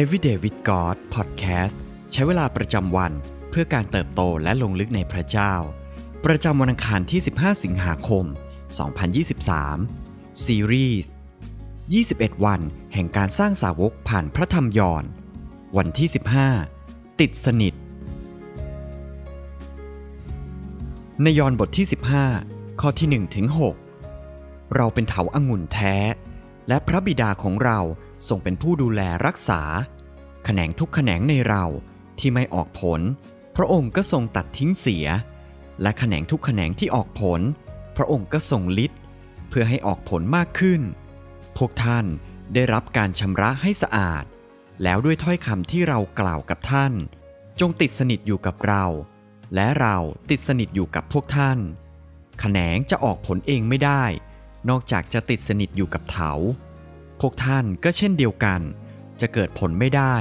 Everyday with God Podcast ใช้เวลาประจำวันเพื่อการเติบโตและลงลึกในพระเจ้า ประจำวันอังคารที่ 15 สิงหาคม 2023 ซีรีส์21 วันแห่งการสร้างสาวกผ่านพระธรรมยอนวันที่ 15 ติดสนิท ในยอห์นบทที่ 15 ข้อที่1ถึง6เราเป็นเถาองุ่นแท้ และพระบิดาของเรา ทรงเป็นผู้ดูแลรักษา แขนงทุกแขนงในเราที่ไม่ออกผล พระองค์ก็ทรงตัดทิ้งเสีย และแขนงทุกแขนงที่ออกผล พระองค์ก็ทรงฤทธิ์เพื่อให้ออกผลมากขึ้น พวกท่านได้รับการชำระให้สะอาด แล้วด้วยถ้อยคำที่เรากล่าวกับท่าน จงติดสนิทอยู่กับเรา และเราติดสนิทอยู่กับพวกท่าน แขนงจะออกผลเองไม่ได้ นอกจากจะติดสนิทอยู่กับเถา พวกท่านก็เช่นเดียวกัน จะเกิดผลไม่ได้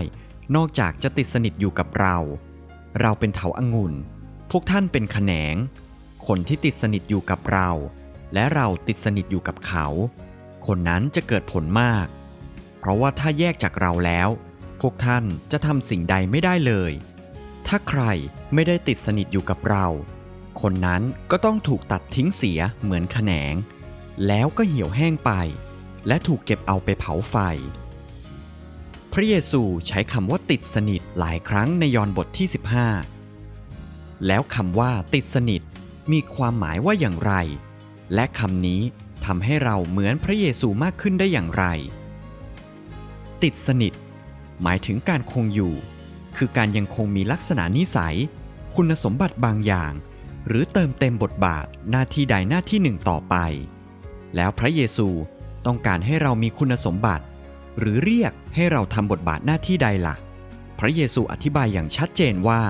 นอกจากจะติดสนิทอยู่กับเรา เราเป็นเถาอางุ่น พวกท่านเป็นแขนง คนที่ติดสนิทอยู่กับเรา และเราติดสนิทอยู่กับเขา คนนั้นจะเกิดผลมาก เพราะว่าถ้าแยกจากเราแล้ว พวกท่านจะทำสิ่งใดไม่ได้เลย ถ้าใครไม่ได้ติดสนิทอยู่กับเรา คนนั้นก็ต้องถูกตัดทิ้งเสียเหมือนแขนง แล้วก็เหี่ยวแห้งไป และถูกเก็บเอาไปเผาไฟ พระเยซูใช้คำว่าติดสนิทหลายครั้งในยอห์นบทที่ 15 แล้วคำว่าติดสนิทมีความหมายว่าอย่างไร และคำนี้ทำให้เราเหมือนพระเยซูมากขึ้นได้อย่างไร ติดสนิท หมายถึงการคงอยู่ คือการยังคงมีลักษณะนิสัย คุณสมบัติบางอย่าง หรือเติมเต็มบทบาทหน้าที่ใดหน้าที่หนึ่งต่อไป แล้วพระเยซู ต้องการให้เรามีคุณสมบัติ หรือเรียกให้เราทำบทบาทหน้าที่ใดล่ะ พระเยซูอธิบายอย่างชัดเจนว่า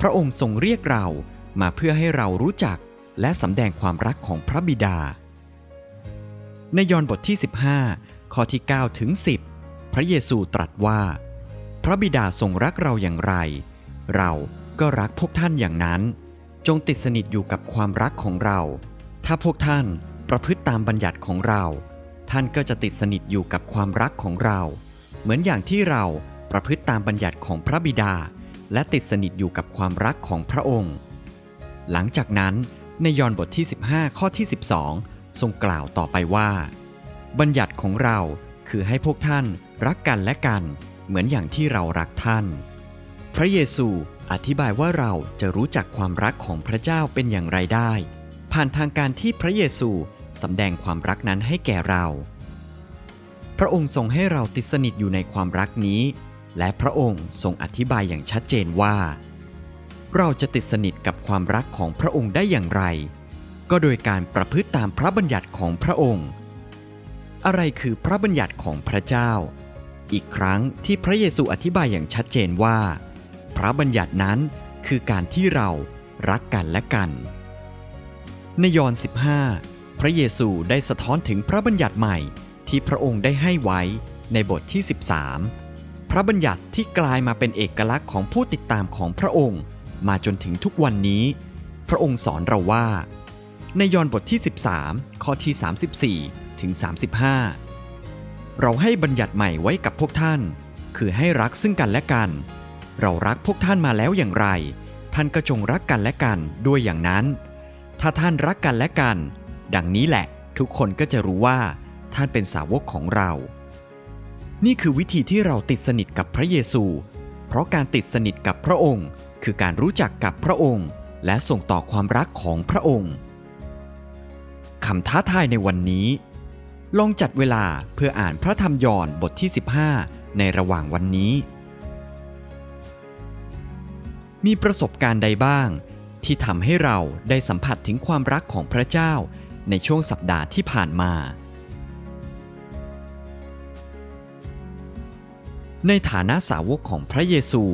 พระองค์ทรงเรียกเรามาเพื่อให้เรารู้จักและสำแดงความรักของพระบิดา ในยอห์นบทที่ 15 ข้อที่ 9 ถึง 10 พระเยซูตรัสว่า พระบิดาทรงรักเราอย่างไร เราก็รักพวกท่านอย่างนั้น จงติดสนิทอยู่กับความรักของเรา ถ้าพวกท่านประพฤติตามบัญญัติของเรา ท่านก็จะติดสนิทอยู่กับความรักของเรา เหมือนอย่างที่เราประพฤติตามบัญญัติของพระบิดา และติดสนิทอยู่กับความรักของพระองค์ หลังจากนั้นในยอห์นบทที่ 15 ข้อที่ 12 ทรงกล่าวต่อไปว่า บัญญัติของเราคือให้พวกท่านรักกันและกัน เหมือนอย่างที่เรารักท่าน พระเยซูอธิบายว่าเราจะรู้จักความรักของพระเจ้าเป็นอย่างไรได้ ผ่านทางการที่พระเยซู สำแดงความรักนั้นให้แก่เรา พระองค์ทรงให้เราติดสนิทอยู่ในความรักนี้ และพระองค์ทรงอธิบายอย่างชัดเจนว่า เราจะติดสนิทกับความรักของพระองค์ได้อย่างไร ก็โดยการประพฤติตามพระบัญญัติของพระองค์ อะไรคือพระบัญญัติของพระเจ้า อีกครั้งที่พระเยซูอธิบายอย่างชัดเจนว่า พระบัญญัตินั้นคือการที่เรารักกันและกัน ในยอห์น15 พระเยซูได้สะท้อนถึงพระบัญญัติใหม่ที่พระองค์ได้ให้ไว้ในบทที่ 13 พระบัญญัติที่กลายมาเป็นเอกลักษณ์ของผู้ติดตามของพระองค์ มาจนถึงทุกวันนี้ พระองค์สอนเราว่า ในยอห์นบทที่ 13 ข้อที่ 34 ถึง 35 เราให้บัญญัติใหม่ไว้กับพวกท่าน คือให้รักซึ่งกันและกัน เรารักพวกท่านมาแล้วอย่างไร ท่านก็จงรักกันและกันด้วยอย่างนั้น ถ้าท่านรักกันและกัน ดังนี้แหละทุกคนก็จะรู้ว่าท่านเป็นสาวกของเรา นี่คือวิธีที่เราติดสนิทกับพระเยซู เพราะการติดสนิทกับพระองค์ คือการรู้จักกับพระองค์ และส่งต่อความรักของพระองค์คำท้าทายในวันนี้ ลองจัดเวลาเพื่ออ่านพระธรรมยอห์นบทที่ 15 ในระหว่างวันนี้ มีประสบการณ์ใดบ้าง ที่ทำให้เราได้สัมผัสถึงความรักของพระเจ้า ในช่วงสัปดาห์ที่ผ่านมา ในฐานะสาวกของพระเยซู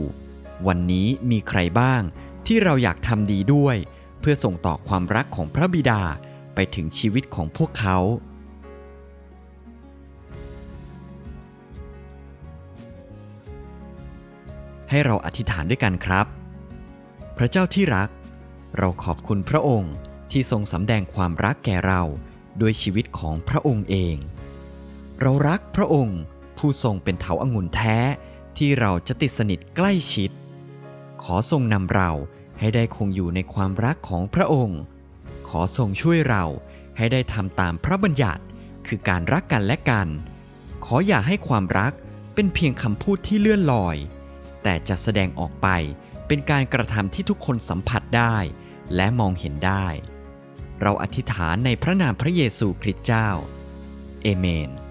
วันนี้มีใครบ้างที่เราอยากทำดีด้วย เพื่อส่งต่อความรักของพระบิดาไปถึงชีวิตของพวกเขา ให้เราอธิษฐานด้วยกันครับ พระเจ้าที่รัก เราขอบคุณพระองค์ ที่ทรงสำแดงความรักแก่เราด้วยชีวิตของพระองค์เอง เรารักพระองค์ผู้ทรงเป็นเถาอางุ่นแท้ที่เราจะติดสนิทใกล้ชิด ขอทรงนำเราให้ได้คงอยู่ในความรักของพระองค์ ขอทรงช่วยเราให้ได้ทำตามพระบัญญัติคือการรักกันและกัน ขออย่าให้ความรักเป็นเพียงคำพูดที่เลื่อนลอย แต่จะแสดงออกไปเป็นการกระทำที่ทุกคนสัมผัสได้ และมองเห็นได้ เราอธิษฐานในพระนามพระเยซูคริสต์เจ้า เอเมน